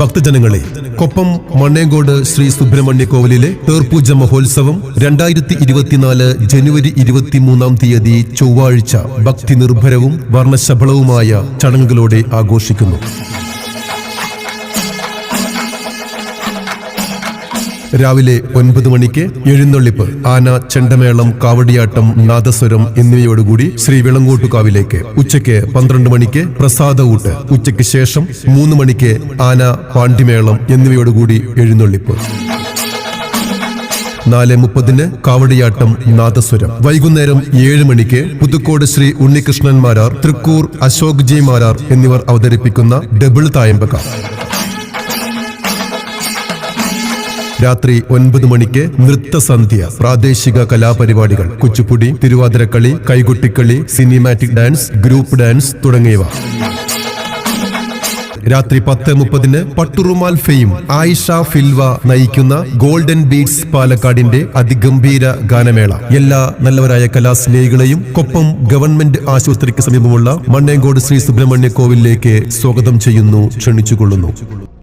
ഭക്തജനങ്ങളെ കൊപ്പം മണ്ണേങ്കോട് ശ്രീ സുബ്രഹ്മണ്യ കോവിലിലെ തേർപൂജ മഹോത്സവം രണ്ടായിരത്തി ഇരുപത്തിനാല് ജനുവരി ഇരുപത്തിമൂന്നാം തീയതി ചൊവ്വാഴ്ച ഭക്തി നിർഭരവും വർണശബളവുമായ ചടങ്ങുകളോടെ ആഘോഷിക്കുന്നു. രാവിലെ ഒൻപത് മണിക്ക് എഴുന്നള്ളിപ്പ് ആന ചെണ്ടമേളം കാവടിയാട്ടം നാദസ്വരം എന്നിവയോടുകൂടി ശ്രീ വിളങ്ങോട്ടുകാവിലേക്ക്. ഉച്ചയ്ക്ക് പന്ത്രണ്ട് മണിക്ക് പ്രസാദ ഊട്ട്. ഉച്ചയ്ക്ക് ശേഷം മൂന്ന് മണിക്ക് ആന പാണ്ടിമേളം എന്നിവയോടുകൂടി എഴുന്നള്ളിപ്പ്. നാല് മുപ്പതിന് കാവടിയാട്ടം നാദസ്വരം. വൈകുന്നേരം ഏഴ് മണിക്ക് പുതുക്കോട് ശ്രീ ഉണ്ണികൃഷ്ണൻ മാരാർ തൃക്കൂർ അശോക് ജി മാരാർ എന്നിവർ അവതരിപ്പിക്കുന്ന ഡബിൾ തായമ്പക. രാത്രി ഒൻപത് മണിക്ക് നൃത്തസന്ധ്യ പ്രാദേശിക കലാപരിപാടികൾ Kuchipudi Thiruvathirakali Kaikottikali cinematic dance group dance തുടങ്ങിയവ. രാത്രി പത്ത് മുപ്പതിന് പട്ടുറുമാൽ ഫെയിം ആയിഷ ഫിൽവ നയിക്കുന്ന ഗോൾഡൻ ബീറ്റ്സ് പാലക്കാടിന്റെ അതിഗംഭീര ഗാനമേള. എല്ലാ നല്ലവരായ കലാസ്നേഹികളെയും കൊപ്പം ഗവൺമെന്റ് ആശുപത്രിക്ക് സമീപമുള്ള മണ്ണേങ്കോട് ശ്രീ സുബ്രഹ്മണ്യ കോവിലിലേക്ക് സ്വാഗതം ചെയ്യുന്നു ക്ഷണിച്ചുകൊള്ളുന്നു.